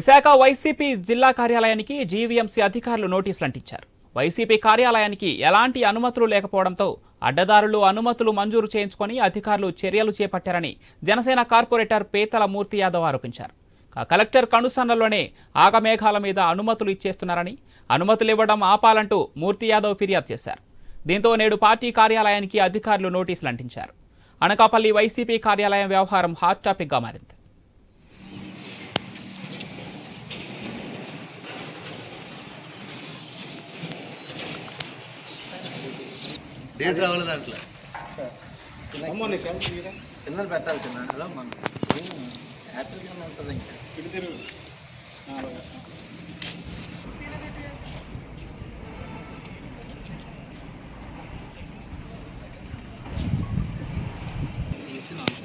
Visakha YCP జిల్లా కార్యాలయానికి GVMC అధికారులు నోటీసులు అంటించారు. వైసీపీ కార్యాలయానికి ఎలాంటి అనుమతులు లేకపోవడంతో అడ్డదారులు అనుమతులు మంజూరు చేయించుకొని అధికారులు చర్యలు చేపట్టారని జనసేన కార్పొరేటర్ పేతల మూర్తి యాదవ్ ఆరోపించారు. కలెక్టర్ కనుసన్నల్లోనే ఆగమేఘాల మీద అనుమతులు ఇచ్చేస్తున్నారని అనుమతులు ఇవ్వడం ఆపాలంటూ మూర్తి యాదవ్ ఫిర్యాదు చేశారు. దీంతో నేడు పార్టీ కార్యాలయానికి అధికారులు నోటీసులు అంటించారు. అనకాపల్లి వైసీపీ కార్యాలయం వ్యవహారం హాట్ టాపిక్గా మారింది. డేట్ రావాలి దాంట్లో. కింద పెట్టాలి చిన్న హలో మన యాపిల్ కింద ఉంటుంది ఇంకా. ఇటు తిరుగు. ఆ, అలాగే. తీసి నాలుగు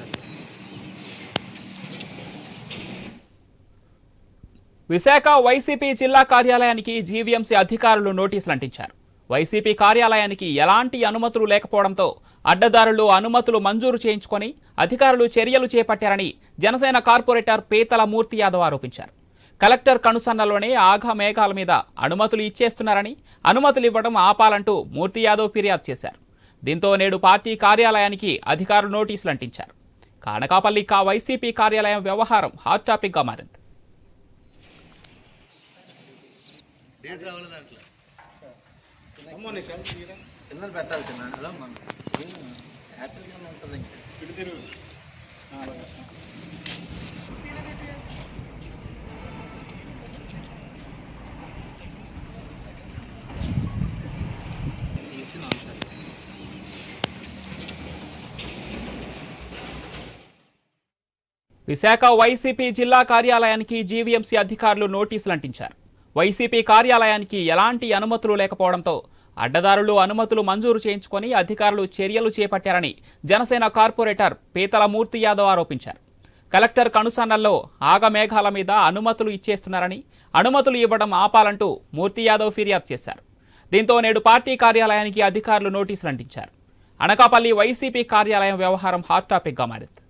విశాఖ వైసీపీ జిల్లా కార్యాలయానికి జీవీఎంసీ అధికారులు నోటీసులు అంటించారు. వైసీపీ కార్యాలయానికి ఎలాంటి అనుమతులు లేకపోవడంతో అడ్డదారులు అనుమతులు మంజూరు చేయించుకొని అధికారులు చర్యలు చేపట్టారని జనసేన కార్పొరేటర్ పేతల మూర్తి యాదవ్ ఆరోపించారు. కలెక్టర్ కనుసన్నలోనే ఆఘ మేఘాల మీద అనుమతులు ఇచ్చేస్తున్నారని అనుమతులు ఇవ్వడం ఆపాలంటూ మూర్తి యాదవ్ ఫిర్యాదు చేశారు. దీంతో నేడు పార్టీ కార్యాలయానికి అధికారులు నోటీసులు అంటించారు. కానకాపల్లి కా వైసీపీ కార్యాలయం వ్యవహారం హాట్ టాపిక్గా మారింది. డేట్ రావాలి దాంట్లో. కింద పెట్టాలి చిన్న. హలో మన యాపిల్ కింద ఉంటుంది. తీసి నాలుగు విశాఖ వైసీపీ జిల్లా కార్యాలయానికి జీవీఎంసీ అధికారులు నోటీసులు అంటించారు. వైసీపీ కార్యాలయానికి ఎలాంటి అనుమతులు లేకపోవడంతో అడ్డదారులు అనుమతులు మంజూరు చేయించుకొని అధికారులు చర్యలు చేపట్టారని జనసేన కార్పొరేటర్ పీతల మూర్తి యాదవ్ ఆరోపించారు. కలెక్టర్ కనుసన్నల్లో ఆగమేఘాల మీద అనుమతులు ఇచ్చేస్తున్నారని అనుమతులు ఇవ్వడం ఆపాలంటూ మూర్తి యాదవ్ ఫిర్యాదు చేశారు. దీంతో నేడు పార్టీ కార్యాలయానికి అధికారులు నోటీసులు అంటించారు. అనకాపల్లి వైసీపీ కార్యాలయం వ్యవహారం హాట్ టాపిక్గా మారింది.